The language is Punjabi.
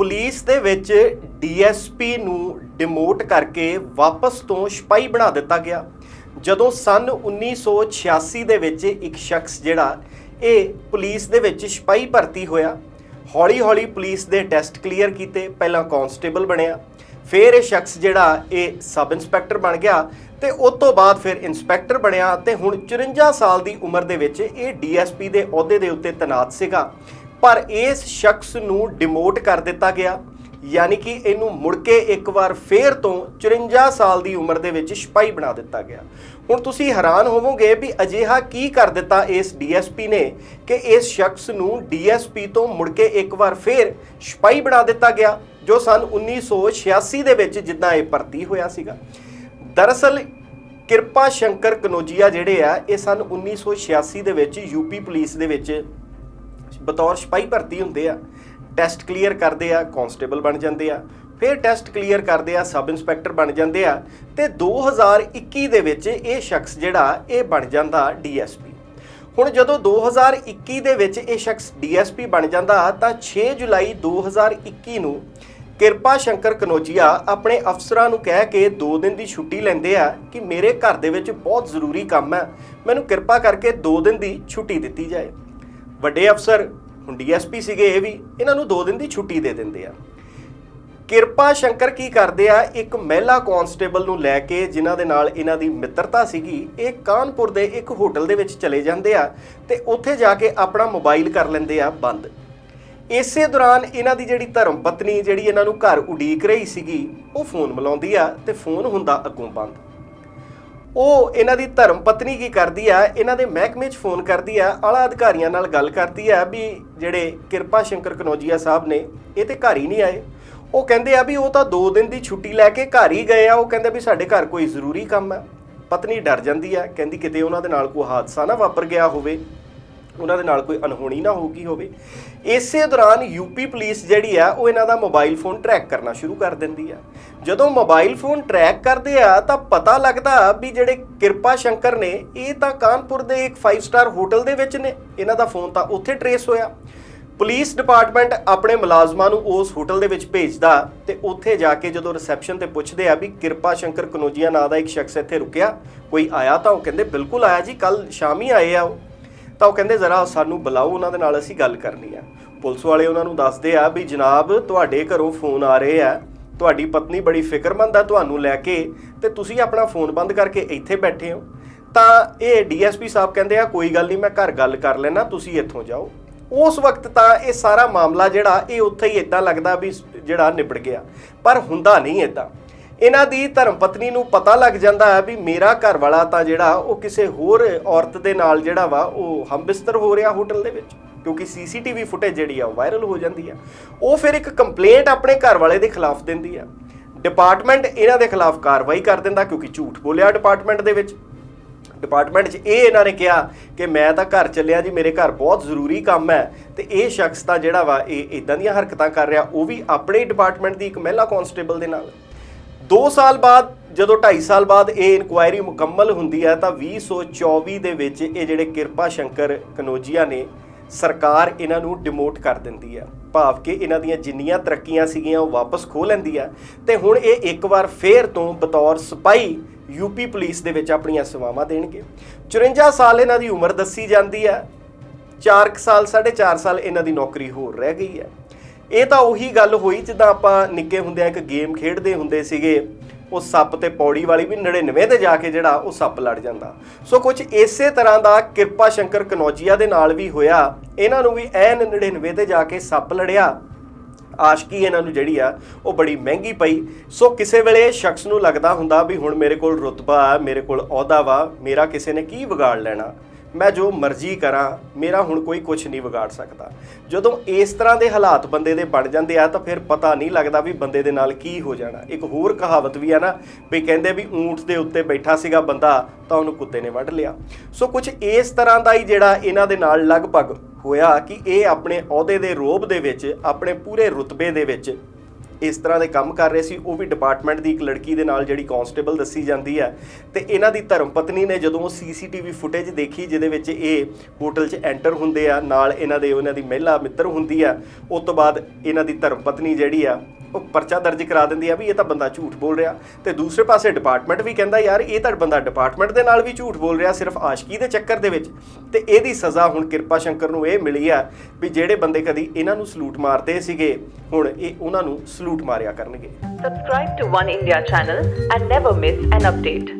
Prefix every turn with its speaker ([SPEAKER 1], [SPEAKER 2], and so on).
[SPEAKER 1] ਪੁਲਿਸ ਦੇ ਵਿੱਚ ਡੀਐਸਪੀ ਨੂੰ ਡਿਮੋਟ ਕਰਕੇ ਵਾਪਸ ਤੋਂ ਸਿਪਾਹੀ ਬਣਾ ਦਿੱਤਾ ਗਿਆ। ਜਦੋਂ ਸਨ 1986 ਦੇ ਵਿੱਚ ਇੱਕ ਸ਼ਖਸ ਜਿਹੜਾ, ਇਹ ਪੁਲਿਸ ਦੇ ਵਿੱਚ ਸਿਪਾਹੀ ਭਰਤੀ ਹੋਇਆ। ਹੌਲੀ-ਹੌਲੀ ਪੁਲਿਸ ਦੇ ਟੈਸਟ ਕਲੀਅਰ ਕੀਤੇ, ਪਹਿਲਾਂ ਕਾਂਸਟੇਬਲ ਬਣਿਆ। ਫਿਰ ਇਹ ਸ਼ਖਸ ਜਿਹੜਾ, ਇਹ ਸਬ ਇੰਸਪੈਕਟਰ ਬਣ ਗਿਆ ਤੇ ਉਸ ਤੋਂ ਬਾਅਦ ਫਿਰ ਇੰਸਪੈਕਟਰ ਬਣਿਆ ਤੇ ਹੁਣ 54 ਸਾਲ ਦੀ ਉਮਰ ਦੇ ਵਿੱਚ ਇਹ ਡੀਐਸਪੀ ਦੇ ਅਹੁਦੇ ਦੇ ਉੱਤੇ ਤੈਨਾਤ ਸੀਗਾ। ਪਰ ਇਸ ਸ਼ਖਸ ਨੂੰ ਡਿਮੋਟ ਕਰ ਦਿੱਤਾ ਗਿਆ, ਯਾਨੀ ਕਿ ਇਹਨੂੰ ਮੁੜ ਕੇ ਇੱਕ ਵਾਰ ਫੇਰ ਤੋਂ 54 ਸਾਲ ਦੀ ਉਮਰ ਦੇ ਵਿੱਚ ਸਿਪਾਹੀ ਬਣਾ ਦਿੱਤਾ ਗਿਆ। ਹੁਣ ਤੁਸੀਂ ਹੈਰਾਨ ਹੋਵੋਗੇ ਵੀ ਅਜਿਹਾ ਕੀ ਕਰ ਦਿੱਤਾ ਇਸ ਡੀਐਸਪੀ ਨੇ ਕਿ ਇਸ ਸ਼ਖਸ ਨੂੰ ਡੀਐਸਪੀ ਤੋਂ ਮੁੜ ਕੇ ਇੱਕ ਵਾਰ ਫੇਰ ਸਿਪਾਹੀ ਬਣਾ ਦਿੱਤਾ ਗਿਆ, ਜੋ ਸਨ 1986 ਦੇ ਵਿੱਚ ਜਿੱਦਾਂ ਇਹ ਭਰਤੀ ਹੋਇਆ ਸੀਗਾ। ਦਰਅਸਲ ਕਿਰਪਾ ਸ਼ੰਕਰ ਕਨੋਜੀਆ ਜਿਹੜੇ ਆ, ਇਹ ਸਨ 1986 ਦੇ ਵਿੱਚ ਯੂਪੀ ਪੁਲਿਸ ਦੇ ਵਿੱਚ ਬਤੌਰ ਸਿਪਾਹੀ ਭਰਤੀ ਹੁੰਦੇ ਆ ਟੈਸਟ ਕਲੀਅਰ ਕਰਦੇ ਆ ਕਾਂਸਟੇਬਲ ਬਣ ਜਾਂਦੇ ਆ, ਫਿਰ ਟੈਸਟ ਕਲੀਅਰ ਕਰਦੇ ਆ ਸਬ ਇੰਸਪੈਕਟਰ ਬਣ ਜਾਂਦੇ ਆ ਤੇ 2021 ਦੇ ਵਿੱਚ ਇਹ ਸ਼ਖਸ ਜਿਹੜਾ, ਇਹ ਬਣ ਜਾਂਦਾ ਡੀਐਸਪੀ ਹੁਣ ਜਦੋਂ 2021 ਦੇ ਵਿੱਚ ਇਹ ਸ਼ਖਸ ਡੀਐਸਪੀ ਬਣ ਜਾਂਦਾ, ਤਾਂ 6 ਜੁਲਾਈ 2021 ਨੂੰ ਕਿਰਪਾ ਸ਼ੰਕਰ ਕਨੋਜੀਆ ਆਪਣੇ ਅਫਸਰਾਂ ਨੂੰ ਕਹਿ ਕੇ 2 ਦਿਨ ਦੀ ਛੁੱਟੀ ਲੈਂਦੇ ਆ ਕਿ ਮੇਰੇ ਘਰ ਦੇ ਵਿੱਚ ਬਹੁਤ ਜ਼ਰੂਰੀ ਕੰਮ ਹੈ ਮੈਨੂੰ ਕਿਰਪਾ ਕਰਕੇ 2 ਦਿਨ ਦੀ ਛੁੱਟੀ ਦਿੱਤੀ ਜਾਏ। ਵੱਡੇ ਅਫਸਰ, ਹੁਣ ਡੀਐਸਪੀ ਸੀਗੇ ਇਹ ਵੀ, ਇਹਨਾਂ ਨੂੰ 2 ਦਿਨ ਦੀ ਛੁੱਟੀ ਦੇ ਦਿੰਦੇ ਆ। ਕਿਰਪਾ ਸ਼ੰਕਰ ਕੀ ਕਰਦੇ ਆ, ਇੱਕ ਮਹਿਲਾ ਕਾਂਸਟੇਬਲ ਨੂੰ ਲੈ ਕੇ, ਜਿਨ੍ਹਾਂ ਦੇ ਨਾਲ ਇਹਨਾਂ ਦੀ ਮਿੱਤਰਤਾ ਸੀਗੀ, ਇਹ ਕਾਨਪੁਰ ਦੇ ਇੱਕ ਹੋਟਲ ਦੇ ਵਿੱਚ ਚਲੇ ਜਾਂਦੇ ਆ ਤੇ ਉੱਥੇ ਜਾ ਕੇ ਆਪਣਾ ਮੋਬਾਈਲ ਕਰ ਲੈਂਦੇ ਆ ਬੰਦ। ਇਸੇ ਦੌਰਾਨ ਇਹਨਾਂ ਦੀ ਜਿਹੜੀ ਧਰਮ ਪਤਨੀ ਜਿਹੜੀ ਇਹਨਾਂ ਨੂੰ ਘਰ ਉਡੀਕ ਰਹੀ ਸੀਗੀ, ਉਹ ਫੋਨ ਮਿਲਾਉਂਦੀ ਆ ਤੇ ਫੋਨ ਹੁੰਦਾ ਅੱਗੋਂ ਬੰਦ। ਉਹ ਇਹਨਾਂ ਦੀ ਧਰਮ ਪਤਨੀ ਕੀ ਕਰਦੀ ਆ, ਇਹਨਾਂ ਦੇ ਮਹਿਕਮੇ 'ਚ ਫੋਨ ਕਰਦੀ ਆ, ਆਲਾ ਅਧਿਕਾਰੀਆਂ ਨਾਲ ਗੱਲ ਕਰਦੀ ਆ ਵੀ ਜਿਹੜੇ ਕਿਰਪਾ ਸ਼ੰਕਰ ਕਨੋਜੀਆ ਸਾਹਿਬ ਨੇ, ਇਹ ਤੇ ਘਰ ਹੀ ਨਹੀਂ ਆਏ। ਉਹ ਕਹਿੰਦੇ ਆ ਵੀ ਉਹ ਤਾਂ 2 ਦਿਨ ਦੀ ਛੁੱਟੀ ਲੈ ਕੇ ਘਰ ਹੀ ਗਏ ਆ, ਉਹ ਕਹਿੰਦੇ ਵੀ ਸਾਡੇ ਘਰ ਕੋਈ ਜ਼ਰੂਰੀ ਕੰਮ ਆ। ਪਤਨੀ ਡਰ ਜਾਂਦੀ ਆ, ਕਹਿੰਦੀ ਕਿਤੇ ਉਹਨਾਂ ਦੇ ਨਾਲ ਕੋਈ ਹਾਦਸਾ ਨਾ ਵਾਪਰ ਗਿਆ ਹੋਵੇ। ਉਹਨਾਂ ਦੇ ਨਾਲ ਕੋਈ ਅਨਹੋਣੀ ਨਾ ਹੋ ਗਈ ਹੋਵੇ। ਇਸੇ ਦੌਰਾਨ ਯੂਪੀ ਪੁਲਿਸ ਜਿਹੜੀ ਆ, ਉਹ ਇਹਨਾਂ ਦਾ ਮੋਬਾਈਲ ਫੋਨ ਟਰੈਕ ਕਰਨਾ ਸ਼ੁਰੂ ਕਰ ਦਿੰਦੀ ਆ। ਜਦੋਂ ਮੋਬਾਈਲ ਫੋਨ ਟਰੈਕ ਕਰਦੇ ਆ, ਤਾਂ ਪਤਾ ਲੱਗਦਾ ਵੀ ਜਿਹੜੇ ਕਿਰਪਾ ਸ਼ੰਕਰ ਨੇ, ਇਹ ਤਾਂ ਕਾਨਪੁਰ ਦੇ ਇੱਕ 5 ਸਟਾਰ ਹੋਟਲ ਦੇ ਵਿੱਚ ਨੇ। ਇਹਨਾਂ ਦਾ ਫੋਨ ਤਾਂ ਉੱਥੇ ਟਰੇਸ ਹੋਇਆ। ਪੁਲਿਸ ਡਿਪਾਰਟਮੈਂਟ ਆਪਣੇ ਮੁਲਾਜ਼ਮਾਂ ਨੂੰ ਉਸ ਹੋਟਲ ਦੇ ਵਿੱਚ ਭੇਜਦਾ ਤੇ ਉੱਥੇ ਜਾ ਕੇ ਜਦੋਂ ਰਿਸੈਪਸ਼ਨ ਤੇ ਪੁੱਛਦੇ ਆ ਵੀ ਕਿਰਪਾ ਸ਼ੰਕਰ ਕਨੋਜੀਆ ਨਾਂ ਦਾ ਇੱਕ ਸ਼ਖਸ ਇੱਥੇ ਰੁਕਿਆ, ਕੋਈ ਆਇਆ ਤਾਂ ਉਹ ਕਹਿੰਦੇ, ਬਿਲਕੁਲ ਆਇਆ ਜੀ ਕੱਲ ਸ਼ਾਮੀ ਆਏ ਆ ਉਹ। ਤਾਂ ਉਹ ਕਹਿੰਦੇ ਜ਼ਰਾ ਸਾਨੂੰ ਬੁਲਾਓ ਉਹਨਾਂ ਦੇ ਨਾਲ, ਅਸੀਂ ਗੱਲ ਕਰਨੀ ਆ। ਪੁਲਿਸ ਵਾਲੇ ਉਹਨਾਂ ਨੂੰ ਦੱਸਦੇ ਆ ਵੀ ਜਨਾਬ, ਤੁਹਾਡੇ ਘਰੋਂ ਫੋਨ ਆ ਰਹੇ ਆ। ਤੁਹਾਡੀ ਪਤਨੀ ਬੜੀ ਫਿਕਰਮੰਦ ਆ ਤੁਹਾਨੂੰ ਲੈ ਕੇ ਤੇ ਤੁਸੀਂ ਆਪਣਾ ਫੋਨ ਬੰਦ ਕਰਕੇ ਇੱਥੇ ਬੈਠੇ ਹੋ। ਤਾਂ ਇਹ ਡੀਐਸਪੀ ਸਾਹਿਬ ਕਹਿੰਦੇ ਆ, ਕੋਈ ਗੱਲ ਨਹੀਂ, ਮੈਂ ਘਰ ਗੱਲ ਕਰ ਲੈਣਾ ਤੁਸੀਂ ਇੱਥੋਂ ਜਾਓ। ਉਸ ਵਕਤ ਤਾਂ ਇਹ ਸਾਰਾ ਮਾਮਲਾ ਜਿਹੜਾ, ਇਹ ਉੱਥੇ ਹੀ ਇਦਾਂ ਲੱਗਦਾ ਵੀ ਜਿਹੜਾ ਨਿਬੜ ਗਿਆ। ਪਰ ਹੁੰਦਾ ਨਹੀਂ ਇਦਾਂ ਇਹਨਾਂ ਦੀ ਧਰਮ ਪਤਨੀ ਨੂੰ ਪਤਾ ਲੱਗ ਜਾਂਦਾ ਹੈ ਵੀ ਮੇਰਾ ਘਰ ਵਾਲਾ ਤਾਂ ਜਿਹੜਾ ਉਹ ਕਿਸੇ ਹੋਰ ਔਰਤ ਦੇ ਨਾਲ ਜਿਹੜਾ ਵਾ, ਉਹ ਹਮਬਿਸਤਰ ਹੋ ਰਿਹਾ ਹੋਟਲ ਦੇ ਵਿੱਚ, ਕਿਉਂਕਿ ਸੀਸੀਟੀਵੀ ਫੁਟੇਜ ਜਿਹੜੀ ਆ ਉਹ ਵਾਇਰਲ ਹੋ ਜਾਂਦੀ ਆ। ਉਹ ਫਿਰ ਇੱਕ ਕੰਪਲੇਂਟ ਆਪਣੇ ਘਰ ਵਾਲੇ ਦੇ ਖਿਲਾਫ ਦਿੰਦੀ ਆ। ਡਿਪਾਰਟਮੈਂਟ ਇਹਨਾਂ ਦੇ ਖਿਲਾਫ ਕਾਰਵਾਈ ਕਰ ਦਿੰਦਾ, ਕਿਉਂਕਿ ਝੂਠ ਬੋਲਿਆ ਡਿਪਾਰਟਮੈਂਟ ਦੇ ਵਿੱਚ। ਡਿਪਾਰਟਮੈਂਟ 'ਚ ਇਹ ਇਹਨਾਂ ਨੇ ਕਿਹਾ ਕਿ ਮੈਂ ਤਾਂ ਘਰ ਚੱਲਿਆ ਜੀ, ਮੇਰੇ ਘਰ ਬਹੁਤ ਜ਼ਰੂਰੀ ਕੰਮ ਹੈ ਤੇ ਇਹ ਸ਼ਖਸ ਤਾਂ ਜਿਹੜਾ ਵਾ, ਇਹ ਇਦਾਂ ਦੀਆਂ ਹਰਕਤਾਂ ਕਰ ਰਿਹਾ, ਉਹ ਵੀ ਆਪਣੇ ਡਿਪਾਰਟਮੈਂਟ ਦੀ ਇੱਕ ਮਹਿਲਾ ਕਾਂਸਟੇਬਲ ਦੇ ਨਾਲ। 2 ਸਾਲ ਬਾਅਦ, ਜਦੋਂ 2.5 ਸਾਲ ਬਾਅਦ ਇਹ ਇਨਕੁਆਇਰੀ ਮੁਕੰਮਲ ਹੁੰਦੀ ਹੈ, ਤਾਂ 2024 ਦੇ ਵਿੱਚ ਇਹ ਜਿਹੜੇ ਕਿਰਪਾ ਸ਼ੰਕਰ ਕਨੋਜੀਆ ਨੇ, ਸਰਕਾਰ ਇਹਨਾਂ ਨੂੰ ਡਿਮੋਟ ਕਰ ਦਿੰਦੀ ਹੈ। ਭਾਵ ਕਿ ਇਹਨਾਂ ਦੀਆਂ ਜਿੰਨੀਆਂ ਤਰੱਕੀਆਂ ਸੀਗੀਆਂ, ਉਹ ਵਾਪਸ ਖੋ ਲੈਂਦੀ ਹੈ। ਤੇ ਹੁਣ ਇਹ ਇੱਕ ਵਾਰ ਫੇਰ ਤੋਂ ਬਤੌਰ ਸਿਪਾਹੀ ਯੂਪੀ ਪੁਲਿਸ ਦੇ ਵਿੱਚ ਆਪਣੀਆਂ ਸੇਵਾਵਾਂ ਦੇਣਗੇ। 54 ਸਾਲ ਇਹਨਾਂ ਦੀ ਉਮਰ ਦੱਸੀ ਜਾਂਦੀ ਹੈ। 4 ਸਾਲ 4.5 ਸਾਲ ਇਹਨਾਂ ਦੀ ਨੌਕਰੀ ਹੋਰ ਰਹਿ ਗਈ ਹੈ। ਇਹ ਤਾਂ ਉਹੀ ਗੱਲ ਹੋਈ ਜਿੱਦਾਂ ਆਪਾਂ ਨਿੱਕੇ ਹੁੰਦਿਆਂ ਇੱਕ ਗੇਮ ਖੇਡਦੇ ਹੁੰਦੇ ਸੀਗੇ, ਉਹ ਸੱਪ ਤੇ ਪੌੜੀ ਵਾਲੀ ਵੀ 99 ਤੇ ਜਾ ਕੇ ਜਿਹੜਾ ਉਹ ਸੱਪ ਲੜ ਜਾਂਦਾ। ਸੋ ਕੁਝ ਇਸੇ ਤਰ੍ਹਾਂ ਦਾ ਕਿਰਪਾ ਸ਼ੰਕਰ ਕਨੌਜੀਆ ਦੇ ਨਾਲ ਵੀ ਹੋਇਆ। ਇਹਨਾਂ ਨੂੰ ਵੀ ਐਨ 99 ਤੇ ਜਾ ਕੇ ਸੱਪ ਲੜਿਆ। ਆਸ਼ਕੀ ਇਹਨਾਂ ਨੂੰ ਜਿਹੜੀ ਆ, ਉਹ ਬੜੀ ਮਹਿੰਗੀ ਪਈ। ਸੋ ਕਿਸੇ ਵੇਲੇ ਸ਼ਖਸ ਨੂੰ ਲੱਗਦਾ ਹੁੰਦਾ ਵੀ ਹੁਣ ਮੇਰੇ ਕੋਲ ਰੁਤਬਾ ਆ ਮੇਰੇ ਕੋਲ ਅਹੁਦਾ ਵਾ, ਮੇਰਾ ਕਿਸੇ ਨੇ ਕੀ ਵਿਗਾੜ ਲੈਣਾ। ਮੈਂ ਜੋ ਮਰਜ਼ੀ ਕਰਾਂ, ਮੇਰਾ ਹੁਣ ਕੋਈ ਕੁਝ ਨਹੀਂ ਵਿਗਾੜ ਸਕਦਾ। ਜਦੋਂ ਇਸ ਤਰ੍ਹਾਂ ਦੇ ਹਾਲਾਤ ਬੰਦੇ ਦੇ ਬਣ ਜਾਂਦੇ ਆ, ਤਾਂ ਫਿਰ ਪਤਾ ਨਹੀਂ ਲੱਗਦਾ ਵੀ ਬੰਦੇ ਦੇ ਨਾਲ ਕੀ ਹੋ ਜਾਣਾ। ਇੱਕ ਹੋਰ ਕਹਾਵਤ ਵੀ ਆ ਨਾ, ਵੀ ਕਹਿੰਦੇ ਵੀ ਊਂਠ ਦੇ ਉੱਤੇ ਬੈਠਾ ਸੀਗਾ ਬੰਦਾ, ਤਾਂ ਉਹਨੂੰ ਕੁੱਤੇ ਨੇ ਵੱਢ ਲਿਆ। ਸੋ ਕੁਝ ਇਸ ਤਰ੍ਹਾਂ ਦਾ ਹੀ ਜਿਹੜਾ ਇਹਨਾਂ ਦੇ ਨਾਲ ਲਗਭਗ ਹੋਇਆ ਕਿ ਇਹ ਆਪਣੇ ਅਹੁਦੇ ਦੇ ਰੋਬ ਦੇ ਵਿੱਚ, ਆਪਣੇ ਪੂਰੇ ਰੁਤਬੇ ਦੇ ਵਿੱਚ ਇਸ ਤਰ੍ਹਾਂ ਦੇ ਕੰਮ ਕਰ ਰਹੇ ਸੀ, ਉਹ ਵੀ ਡਿਪਾਰਟਮੈਂਟ ਦੀ ਇੱਕ ਲੜਕੀ ਦੇ ਨਾਲ ਜਿਹੜੀ ਕਾਂਸਟੇਬਲ ਦੱਸੀ ਜਾਂਦੀ ਹੈ। ਤੇ ਇਹਨਾਂ ਦੀ ਧਰਮ ਪਤਨੀ ਨੇ ਜਦੋਂ ਸੀਸੀਟੀਵੀ ਫੁਟੇਜ ਦੇਖੀ, ਜਿਹਦੇ ਵਿੱਚ ਇਹ ਹੋਟਲ 'ਚ ਐਂਟਰ ਹੁੰਦੇ ਆ, ਨਾਲ ਇਹਨਾਂ ਦੇ, ਉਹਨਾਂ ਦੀ ਮਹਿਲਾ ਮਿੱਤਰ ਹੁੰਦੀ ਆ, ਉਸ ਤੋਂ ਬਾਅਦ ਇਹਨਾਂ ਦੀ ਧਰਮ ਪਤਨੀ ਜਿਹੜੀ ਆ ਉਹ ਪਰਚਾ ਦਰਜ ਕਰਾ ਦਿੰਦੀ ਆ ਵੀ ਇਹ ਤਾਂ ਬੰਦਾ ਝੂਠ ਬੋਲ ਰਿਹਾ। ਤੇ ਦੂਸਰੇ ਪਾਸੇ ਡਿਪਾਰਟਮੈਂਟ ਵੀ ਕਹਿੰਦਾ ਯਾਰ, ਇਹ ਤਾਂ ਬੰਦਾ ਡਿਪਾਰਟਮੈਂਟ ਦੇ ਨਾਲ ਵੀ ਝੂਠ ਬੋਲ ਰਿਹਾ ਸਿਰਫ ਆਸ਼ਕੀ ਦੇ ਚੱਕਰ ਦੇ ਵਿੱਚ। ਤੇ ਇਹਦੀ ਸਜ਼ਾ ਹੁਣ ਕਿਰਪਾ ਸ਼ੰਕਰ ਨੂੰ ਇਹ ਮਿਲੀ ਆ ਵੀ ਜਿਹੜੇ ਬੰਦੇ ਕਦੀ ਇਹਨਾਂ ਨੂੰ ਸਲੂਟ ਮਾਰਦੇ ਸੀਗੇ, ਹੁਣ ਇਹ ਉਹਨਾਂ ਨੂੰ ਸਲੂਟ ਮਾਰਿਆ ਕਰਨਗੇ।
[SPEAKER 2] Subscribe to One India channel and never miss an update.